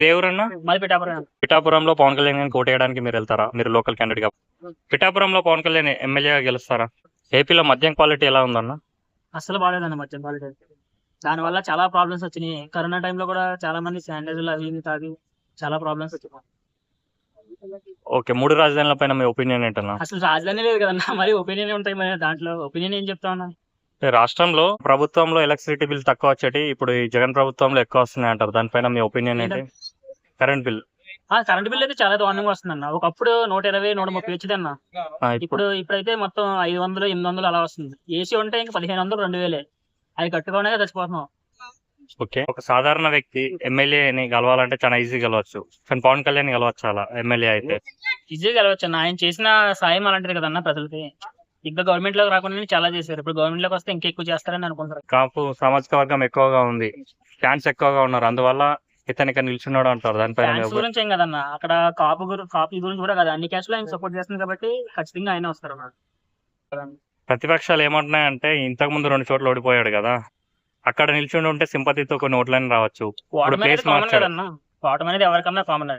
దేవురన్నా? పిఠాపురం. పిఠాపురంలో పవన్ కళ్యాణ్ గారిని కోటేయడానికి మీరు వెళ్తారా? మీరు లోకల్ క్యాండిడేట్గా. పిఠాపురంలో పవన్ కళ్యాణ్ ఎమ్మెల్యేగా గెలుస్తారా? ఏపీలో మద్యం క్వాలిటీ ఎలా ఉందన్న? అస్సలు బాగాలేదన్న మధ్య క్వాలిటీ దాని వల్ల చాలా ప్రాబ్లమ్స్ వచ్చినాయి. కరోనా టైంలో కూడా చాలా మంది శానిటైజర్లు అవి తాగి చాలా ప్రాబ్లమ్స్ వచ్చినాయి. ఓకే మూడు రాజధానుల పైన మీ ఒపీనియన్ ఏంటన్నా? అసలు రాజధాని లేదు కదన్నా. మరి ఒపీనియన్ ఉంటాయి మరి దాంట్లో? ఒపీనియన్ ఏం చెప్తా ఉన్నా అంటే రాష్ట్రంలో ప్రభుత్వంలో ఎలక్ట్రిసిటీ బిల్ తక్కువ వచ్చేటి ఇప్పుడు ఈ జగన్ ప్రభుత్వంలో ఎక్కువ వస్తున్నాయి అంటారు దానిపైన మీ ఒపీనియన్ ఏంటి? Current bill. ఆ కరెంట్ బిల్ అయితే చాలా దారుణంగా వస్తుందన్న. ఒకప్పుడు నూట ఇరవై నూట ముప్పై వచ్చింది అన్న ఇప్పుడు. ఇప్పుడు ఇప్పుడైతే మొత్తం ఐదు వందలు ఎనిమిది వందలు అలా వస్తుంది. ఏసీ ఉంటే ఇంకా పదిహేను వందలు రెండు వేలే. అది కట్టుకోవడానికి చచ్చిపోతున్నాం. ఓకే. ఒక సాధారణ వ్యక్తి ఎమ్మెల్యేని గెలవాలంటే చాలా ఈజీ గెలవచ్చు. కానీ పవన్ కళ్యాణ్ గెలవచ్చు అలా ఎమ్మెల్యే అయితే? ఈజీగా గెలవచ్చు అన్న ఆయన చేసిన సాయం అలాంటిది కదన్న ప్రజలకి. ఇంకా గవర్నమెంట్లోకి రాకుండా చాలా చేశారు. ఇప్పుడు గవర్నమెంట్లోకి వస్తే ఇంకా ఎక్కువ చేస్తారని అనుకుంటారు కాపు సామాజిక వర్గం ఎక్కువగా ఉంది. ఫ్యాన్స్ ఎక్కువగా ఉన్నారు. అందువల్ల ఇతను ఇక్కడ నిల్చున్నాడు అంటారు. దానిపైన. గురించి ఏం కదన్న. అక్కడ కాపు కాపు గురించి కూడా కదా. అన్ని క్యాస్ట్లో ఆయన సపోర్ట్ చేస్తుంది కాబట్టి ఖచ్చితంగా ఆయన వస్తారు ప్రతిపక్షాలు ఏమంటున్నాయంటే ఇంతకు ముందు రెండు చోట్ల ఓడిపోయాడు కదా. అక్కడ నిల్చుండి ఉంటే సింపతితో కొన్ని ఓట్లని రావచ్చు. అనేది ఎవరికన్నా కామన్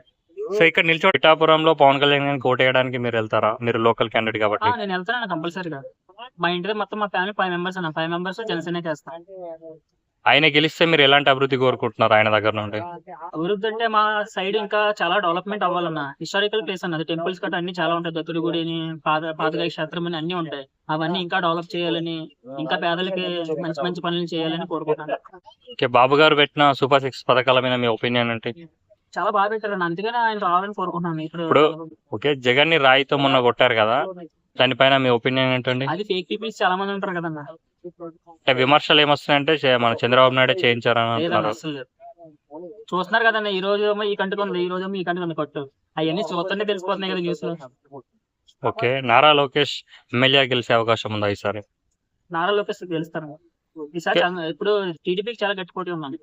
సో ఇక్కడ నిల్చో పిఠాపురంలో పవన్ కళ్యాణ్ గారిని కోటేయడానికి మీరు వెళ్తారా? మీరు లోకల్ క్యాండిడేట్ కాబట్టి. నేను వెళ్తాను కంపల్సరీగా. మా ఇంటి మొత్తం మా ఫ్యామిలీ ఫైవ్ మెంబర్స్ అన్న. ఫైవ్ మెంబర్స్ జనసేన చేస్తాం. ఆయన గెలిస్తే మీరు ఎలాంటి అభివృద్ధి కోరుకుంటున్నారు ఆయన దగ్గర నుండి? అభివృద్ధి అంటే మా సైడ్ ఇంకా చాలా డెవలప్మెంట్ అవ్వాలన్న. హిస్టారికల్ ప్లేస్ అన్నది టెంపుల్స్ గట్రా అన్ని చాలా ఉంటాయి. దత్తుడి గుడిని పాత పాతగాయ క్షేత్రం అని అన్ని ఉంటాయి. అవన్నీ ఇంకా డెవలప్ చేయాలని ఇంకా పేదలకి మంచి మంచి పనులు చేయాలని కోరుకుంటున్నాను. ఓకే. బాబు గారు పెట్టిన సూపర్ సిక్స్ పథకాల మీద మీ ఒపీనియన్ ఏంటి? చాలా బాగా పెట్టారు. అందుకనే ఆయన రావాలని కోరుకుంటున్నాను. ఇప్పుడు ఇప్పుడు ఓకే జగన్ని రాయితో మొన్న కొట్టారు కదా. దానిపైన మీ ఒపీనియన్ ఏంటండి? అది ఫేక్ పీపుల్స్ చాలా మంది ఉంటారు కదన్న. అంటే విమర్శలు ఏమొస్తున్నాయంటే చే- మన చంద్రబాబు నాయుడు చేయించారని లేదన్న అంటున్నారు అసలు. లేదు. చూస్తున్నారు కదన్న ఈ రోజు ఏమో ఈ కంటికి ఉంది ఈ రోజు ఏమో ఈ కంటికి ఉంది కొట్టు. అవన్నీ చూస్తుంటే తెలిసిపోతున్నాయి కదా న్యూస్లో ఓకే నారా లోకేష్ ఎమ్మెల్యే గెలిచే అవకాశం ఉందా ఈసారి? నారా లోకేష్ గెలుస్తారు ఈసారి చాలా- ఇప్పుడు టీడీపీకి చాలా గట్టి పోటీ ఉన్నాను